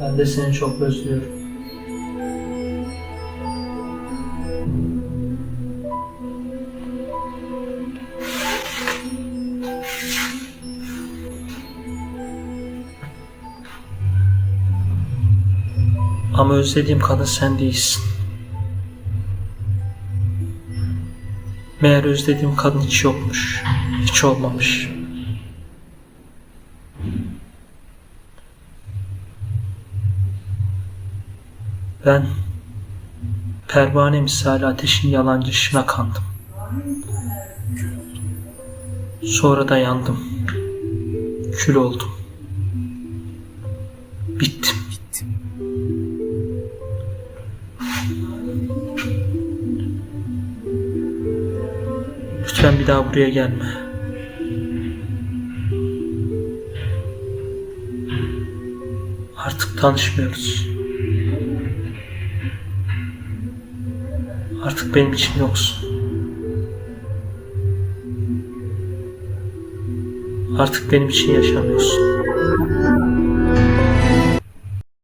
Ben de seni çok özlüyorum. Ama özlediğim kadın sen değilsin. Meğer özlediğim kadın hiç yokmuş. Hiç olmamış. Ben pervane misali ateşin yalancı ışığına kandım. Sonra da yandım. Kül oldum. Bittim. Lütfen bir daha buraya gelme. Artık tanışmıyoruz. Artık benim için yoksun. Artık benim için yaşamıyorsun.